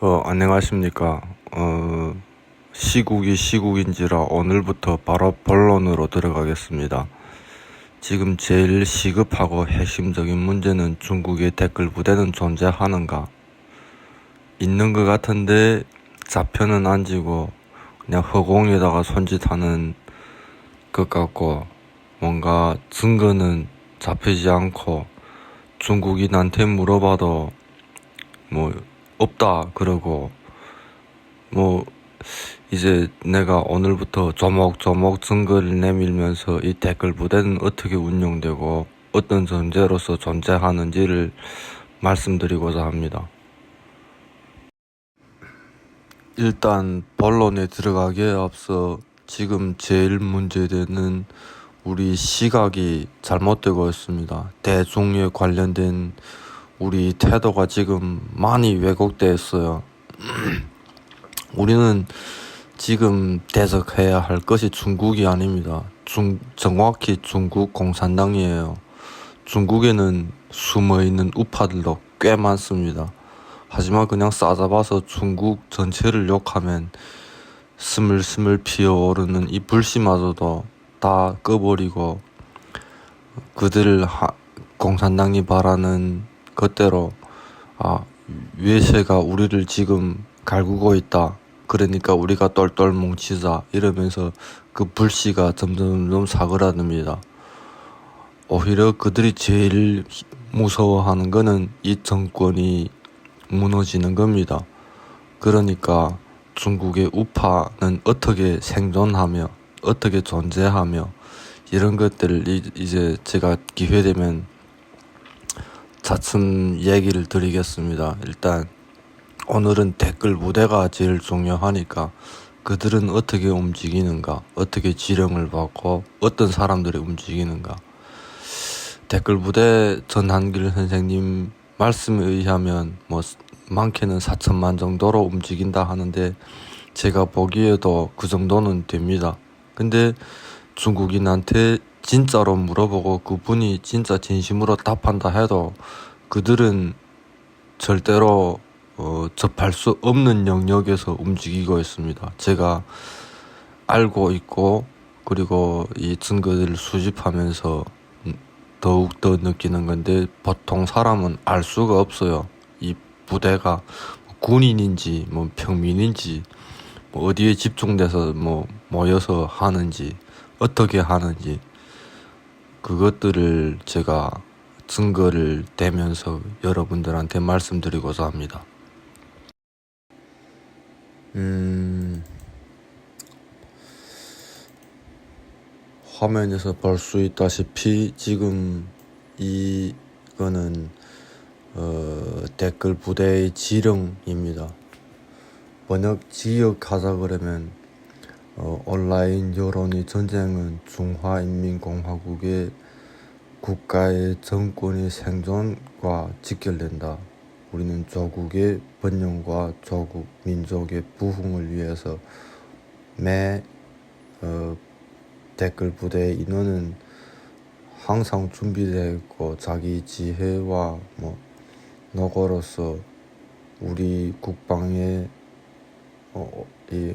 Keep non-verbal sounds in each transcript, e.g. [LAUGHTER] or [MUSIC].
어, 안녕하십니까. 어, 시국이 시국인지라 오늘부터 바로 본론으로 들어가겠습니다. 지금 제일 시급하고 핵심적인 문제는 중국의 댓글 부대는 존재하는가? 있는 것 같은데 좌표는 안 지고 그냥 허공에다가 손짓하는 것 같고 뭔가 증거는 잡히지 않고 중국인한테 물어봐도 뭐 없다 그러고 뭐 이제 내가 오늘부터 조목조목 증거를 내밀면서 이 댓글 부대는 어떻게 운영되고 어떤 존재로서 존재하는지를 말씀드리고자 합니다. 일단 본론에 들어가기에 앞서 지금 제일 문제되는 우리 시각이 잘못되고 있습니다. 대중에 관련된 우리 태도가 지금 많이 왜곡돼 있어요. 우리는 지금 대적해야 할 것이 중국이 아닙니다. 중, 정확히 중국 공산당이에요. 중국에는 숨어 있는 우파들도 꽤 많습니다. 하지만 그냥 싸잡아서 중국 전체를 욕하면 스물스물 피어오르는 이 불씨마저도 다 꺼버리고 그들을 하, 공산당이 바라는 것대로 아 외세가 우리를 지금 갈구고 있다. 그러니까 우리가 똘똘 뭉치자 이러면서 그 불씨가 점점점 사그라듭니다. 오히려 그들이 제일 무서워하는 거는 이 정권이 무너지는 겁니다. 그러니까 중국의 우파는 어떻게 생존하며 어떻게 존재하며 이런 것들을 이- 이제 제가 기회 되면 차츰 얘기를 드리겠습니다. 일단 오늘은 댓글 무대가 제일 중요하니까 그들은 어떻게 움직이는가, 어떻게 지령을 받고 어떤 사람들이 움직이는가. 댓글 부대 전한길 선생님 말씀에 의하면 뭐 많게는 4천만 정도로 움직인다 하는데 제가 보기에도 그 정도는 됩니다. 근데 중국인한테 진짜로 물어보고 그분이 진짜 진심으로 답한다 해도 그들은 절대로 어, 접할 수 없는 영역에서 움직이고 있습니다. 제가 알고 있고 그리고 이 증거들을 수집하면서 더욱 더 느끼는 건데 보통 사람은 알 수가 없어요. 이 부대가 군인인지 뭐 평민인지 뭐 어디에 집중돼서 뭐 모여서 하는지 어떻게 하는지 그것들을 제가 증거를 대면서 여러분들한테 말씀드리고자 합니다. 음, 화면에서 볼 수 있다시피 지금 이거는 어, 댓글 부대의 지령입니다. 번역 지역하자 그러면 어, 온라인 여론의 전쟁은 중화인민공화국의 국가의 정권의 생존과 직결된다. 우리는 조국의 번영과 조국 민족의 부흥을 위해서 매 어, 댓글 부대의 인원은 항상 준비되어 있고 자기 지혜와 뭐 노고로서 우리 국방의 어, 이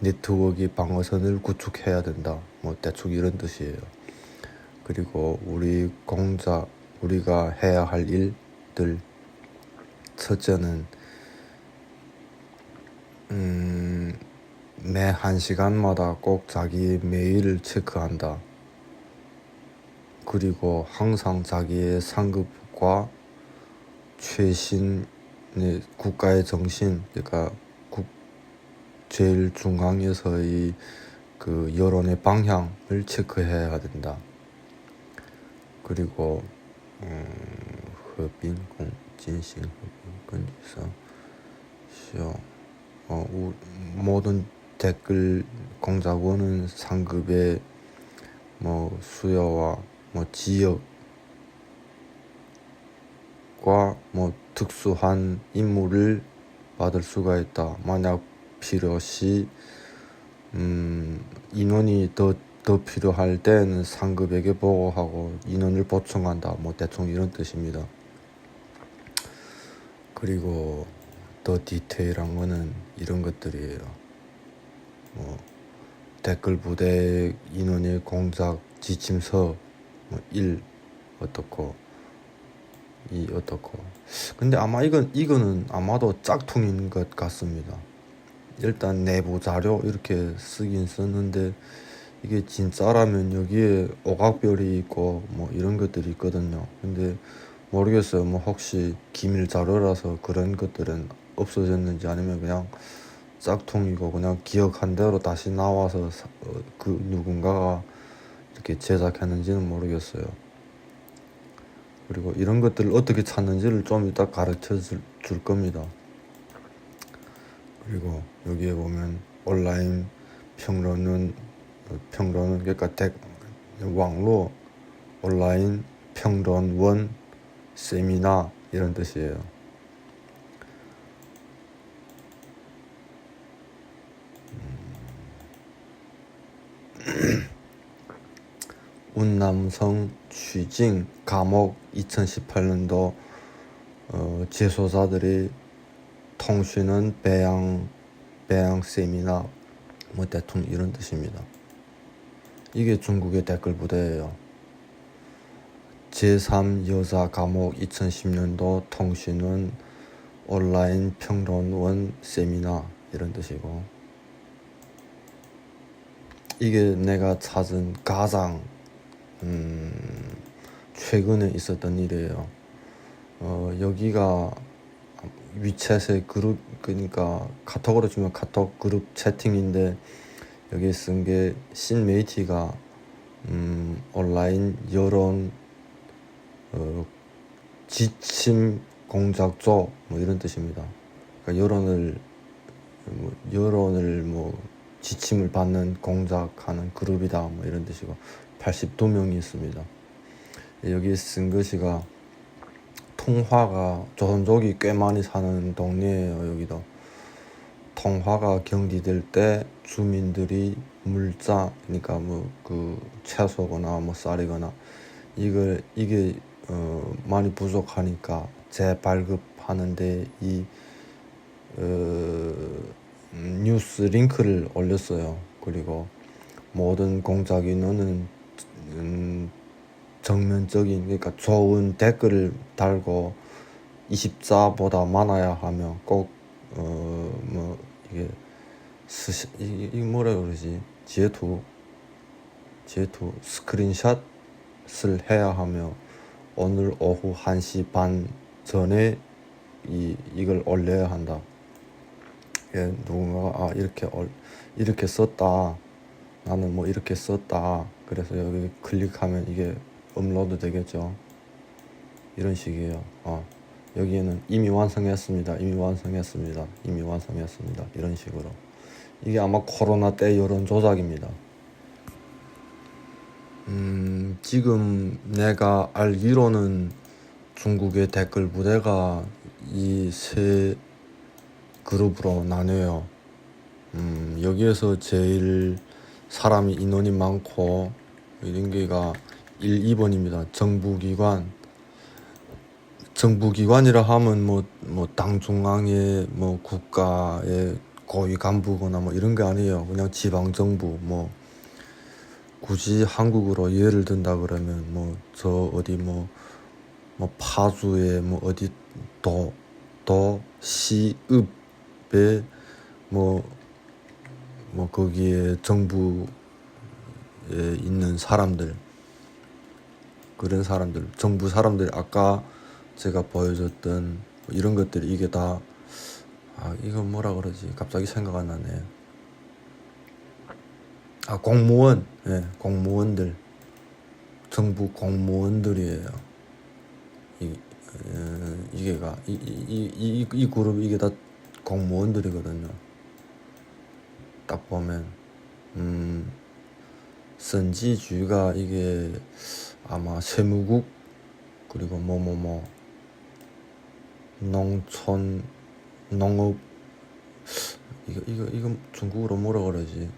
네트워크 방어선을 구축해야 된다. 뭐 대충 이런 뜻이에요. 그리고 우리 공작 우리가 해야 할 일들 첫째는 음, 매 한 시간마다 꼭 자기 메일을 체크한다. 그리고 항상 자기의 상급과 최신 의 국가의 정신, 그러니까 국 제일 중앙에서의 그 여론의 방향을 체크해야 된다. 그리고 음, 허빈공 진신 허빈근에서 시어 어, 우, 모든 댓글 공작원은 상급의 뭐 수요와 뭐 지역과 뭐 특수한 임무를 받을 수가 있다. 만약 필요시 음, 인원이 더, 더 필요할 때는 상급에게 보고하고 인원을 보충한다. 뭐 대충 이런 뜻입니다. 그리고 더 디테일한 거는 이런 것들이에요. 뭐 댓글 부대 인원의 공작 지침서 뭐1 어떻고 이 어떻고 근데 아마 이건 이거는 아마도 짝퉁인 것 같습니다. 일단 내부 자료 이렇게 쓰긴 썼는데 이게 진짜라면 여기에 오각별이 있고 뭐 이런 것들이 있거든요. 근데 모르겠어요. 뭐 혹시 기밀 자료라서 그런 것들은 없어졌는지 아니면 그냥 짝퉁이고 그냥 기억한 대로 다시 나와서 사, 어, 그 누군가가 이렇게 제작했는지는 모르겠어요. 그리고 이런 것들을 어떻게 찾는지를 좀 이따 가르쳐 줄, 줄 겁니다. 그리고 여기에 보면 온라인 평론은 평론은 그러니까 덱,网络 온라인 평론원 세미나 이런 뜻이에요. [CLEARS THROAT] 운남성 취징 감옥 2018년도 어, 재소자들이 통신은 배양 배양 세미나 뭐 대통령 이런 뜻입니다. 이게 중국의 댓글 부대예요. 제3 여자 감옥 2010년도 통신은 온라인 평론원 세미나 이런 뜻이고 이게 내가 찾은 가장 음, 최근에 있었던 일이에요. 어, 여기가 위챗의 그룹 그러니까 카톡으로 주면 카톡 그룹 채팅인데 여기 쓴게 신메이티가 음, 온라인 여론 어, 지침 공작조 뭐 이런 뜻입니다. 그러니까 여론을 뭐 여론을 뭐 지침을 받는 공작하는 그룹이다 뭐 이런 뜻이고 82명이 있습니다. 여기 쓴 것이가 통화가 조선족이 꽤 많이 사는 동네예요 여기도 통화가 경비될 때 주민들이 물자 그러니까 뭐 그 채소거나 뭐 쌀이거나 이걸 이게 어 많이 부족하니까 재발급하는데 이 어, 음, 뉴스 링크를 올렸어요. 그리고 모든 공작 인원은 음, 정면적인 그러니까 좋은 댓글을 달고 24보다 많아야 하며 꼭어뭐 이게 스시 이, 이 뭐라 그러지 지혜투 지혜투 스크린샷을 해야 하며 오늘 오후 1시 반 전에 이 이걸 올려야 한다. 예, 누군가가 아 이렇게 얼, 이렇게 썼다. 나는 뭐 이렇게 썼다. 그래서 여기 클릭하면 이게 업로드 되겠죠. 이런 식이에요. 어. 여기에는 이미 완성했습니다. 이미 완성했습니다. 이미 완성했습니다. 이런 식으로. 이게 아마 코로나 때 여론 조작입니다. 음, 지금 내가 알기로는 중국의 댓글 부대가 이 세 그룹으로 나뉘어요. 음, 여기에서 제일 사람이 인원이 많고 게가 1, 2번입니다. 정부기관. 정부기관이라 하면 뭐, 뭐, 당 중앙의 뭐, 국가의 고위 간부거나 뭐 이런 게 아니에요. 그냥 지방정부, 뭐, 굳이 한국으로 예를 든다 그러면 뭐, 저 어디 뭐, 뭐, 파주에 뭐, 어디 도, 도, 시, 읍에 뭐, 뭐, 거기에 정부에 있는 사람들, 그런 사람들, 정부 사람들 아까 제가 보여줬던 뭐 이런 것들이 이게 다 아, 이건 뭐라 그러지? 갑자기 생각 안 나네. 아, 공무원. 예, 네, 공무원들. 정부 공무원들이에요. 이, 어, 이게가, 이, 이, 이, 이 그룹, 이게 다 공무원들이거든요. 딱 보면, 음, 선지주가 이게 아마 세무국 그리고 뭐뭐뭐 농촌 농업 이거 이거 이거 중국어로 뭐라 그러지?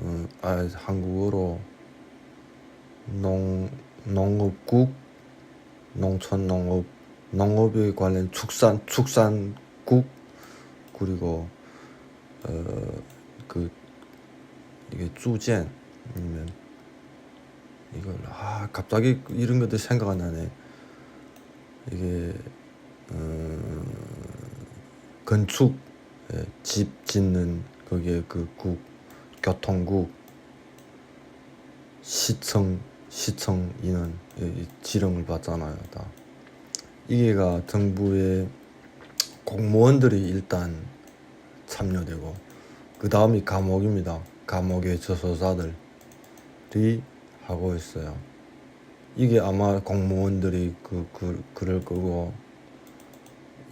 음, 아 한국어로 농 농업국 농촌 농업 농업에 관련 축산 축산국 그리고 어그 이게 주젠 아니면 이걸 아 갑자기 이런 것들 생각 안 나네. 이게 어 건축 예, 집 짓는 거기에 그 국 교통국 시청 시청 인원 이 지령을 받잖아요 다. 이게가 정부의 공무원들이 일단 참여되고 그 다음이 감옥입니다. 감옥의 저소자들이 하고 있어요 이게 아마 공무원들이 그, 그 그럴 거고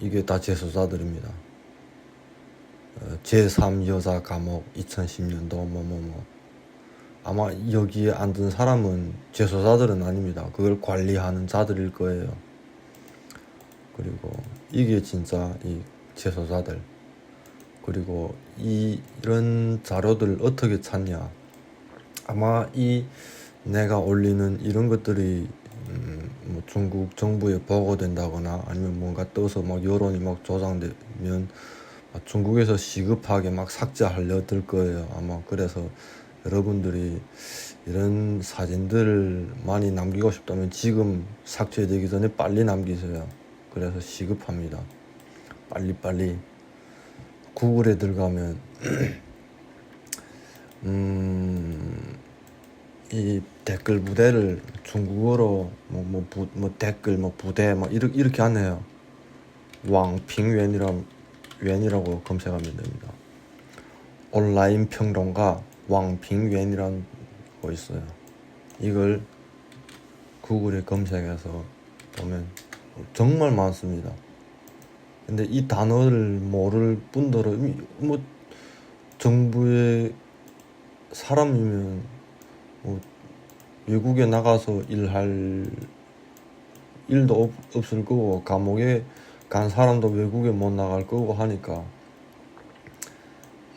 이게 다 재소자들입니다 어, 제3 여자 감옥 2010년도 뭐뭐 뭐 아마 여기에 앉은 사람은 재소자들은 아닙니다. 그걸 관리하는 자들일 거예요. 그리고 이게 진짜 이 재소자들. 그리고 이 이런 자료들 어떻게 찾냐? 아마 이 내가 올리는 이런 것들이 음, 뭐 중국 정부에 보고된다거나 아니면 뭔가 떠서 막 여론이 막 조장되면 중국에서 시급하게 막 삭제하려 들 거예요. 아마 그래서 여러분들이 이런 사진들을 많이 남기고 싶다면 지금 삭제되기 전에 빨리 남기세요. 그래서 시급합니다. 빨리빨리 구글에 들어가면 [CLEARS THROAT] 음, 이 댓글 부대를 중국어로 뭐, 뭐, 부, 뭐 댓글 뭐 부대 뭐 이렇게, 이렇게 안 해요. 왕핑웬이라고 웬이라고 검색하면 됩니다. 온라인 평론가 왕빙웬이라는 거 있어요. 이걸 구글에 검색해서 보면 정말 많습니다. 근데 이 단어를 모를 분들은 뭐 정부의 사람이면 뭐 외국에 나가서 일할 일도 없, 없을 거고 감옥에 간 사람도 외국에 못 나갈 거고 하니까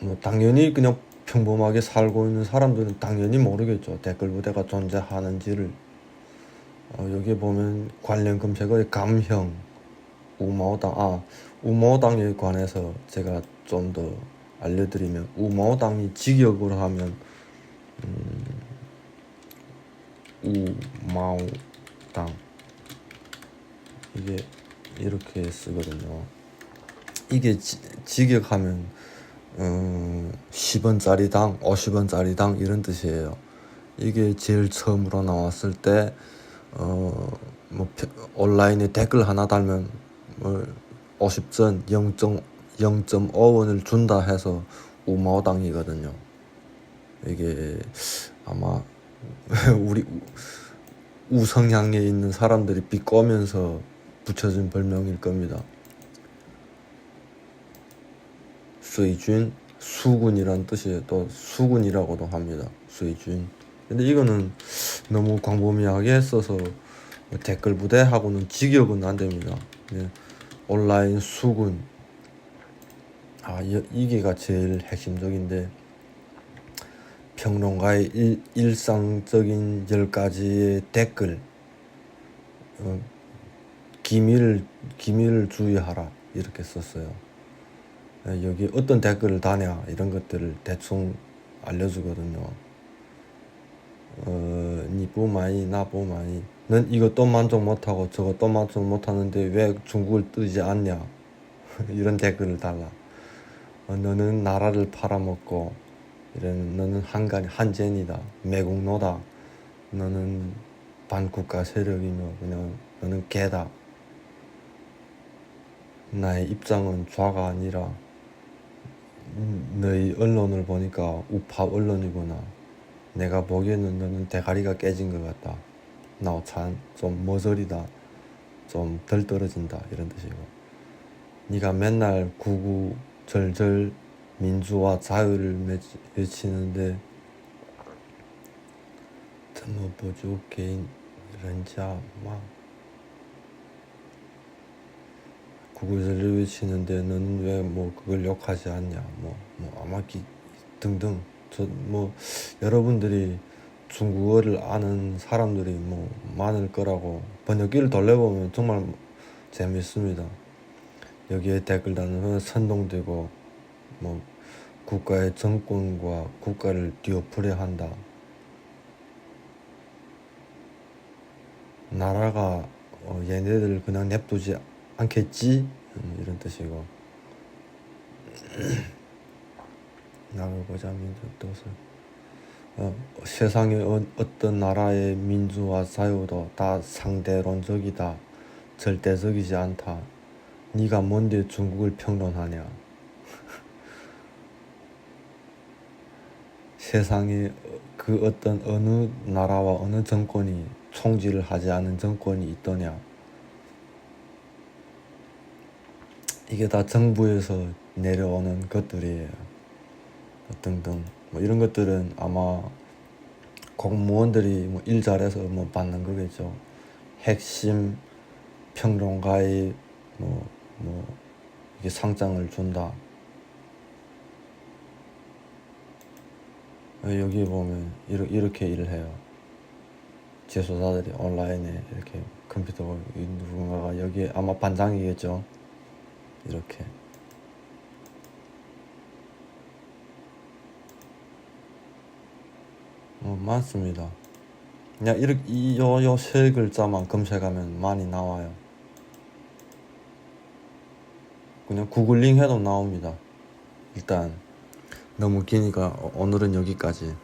뭐 당연히 그냥 평범하게 살고 있는 사람들은 당연히 모르겠죠. 댓글 부대가 존재하는지를. 어, 여기 보면 관련 검색어의 감형, 우마오당, 아, 우마오당에 관해서 제가 좀 더 알려드리면, 우마오당이 직역으로 하면, 음, 우마오당. 이게 이렇게 쓰거든요. 이게 지, 직역하면, 음, 10원짜리당, 50원짜리당 이런 뜻이에요. 이게 제일 처음으로 나왔을 때, 어, 뭐, 온라인에 댓글 하나 달면, 뭐, 50전 0.0.5원을 준다 해서 우마오당이거든요. 이게 아마 [LAUGHS] 우리 우성향에 있는 사람들이 비꼬면서 붙여진 별명일 겁니다. 수이준 수군이란 뜻이에요. 또 수군이라고도 합니다. 수이준. 근데 이거는 너무 광범위하게 써서 댓글 부대하고는 직역은 안 됩니다. 네. 온라인 수군. 아, 이게가 제일 핵심적인데 평론가의 일, 일상적인 열 가지의 댓글 어, 기밀을 기밀을 주의하라 이렇게 썼어요. 예, 여기 어떤 댓글을 다냐 이런 것들을 대충 알려주거든요. 어, 나부 많이 넌 이것도 만족 못하고 저것도 만족 못하는데 왜 중국을 뜨지 않냐 [LAUGHS] 이런 댓글을 달라. 어, 너는 나라를 팔아먹고 이런 너는 한간 한젠이다 매국노다 너는 반국가 세력이며 그냥 너는 개다 나의 입장은 좌가 아니라 너희 언론을 보니까 우파 언론이구나. 내가 보기에는 너는 대가리가 깨진 것 같다. 나참 머저리다. 좀 덜 떨어진다. 이런 뜻이고. 네가 맨날 구구 절절 민주와 자유를 외치는데 뭐 보조 개인 人家막 그것을 외치는데 너는 왜 뭐 그걸 욕하지 않냐 뭐뭐 뭐, 뭐 아마기 등등 저 뭐 여러분들이 중국어를 아는 사람들이 뭐 많을 거라고 번역기를 돌려보면 정말 재밌습니다. 여기에 댓글 다는 선동되고 뭐 국가의 정권과 국가를 뒤엎으려 한다. 나라가 어, 얘네들 그냥 냅두지 않겠지? 음, 이런 뜻이고. [CLEARS THROAT] 나를 보자 민족 뜻을. 어, 세상의 어, 어떤 나라의 민주와 자유도 다 상대론적이다. 절대적이지 않다. 네가 뭔데 중국을 평론하냐 세상에 그 어떤 어느 나라와 어느 정권이 총지를 하지 않은 정권이 있더냐? 이게 다 정부에서 내려오는 것들이에요. 등등. 뭐 이런 것들은 아마 공무원들이 뭐 일 잘해서 뭐 받는 거겠죠. 핵심 평론가의 뭐 뭐 이게 상장을 준다 어, 여기 보면 이렇게, 이렇게 일을 해요. 재소자들이 온라인에 이렇게 컴퓨터 누군가가 여기 아마 반장이겠죠. 이렇게. 어, 많습니다. 그냥 이렇게 이요 세 글자만 검색하면 많이 나와요. 그냥 구글링 해도 나옵니다. 일단 너무 기니까 어, 오늘은 여기까지.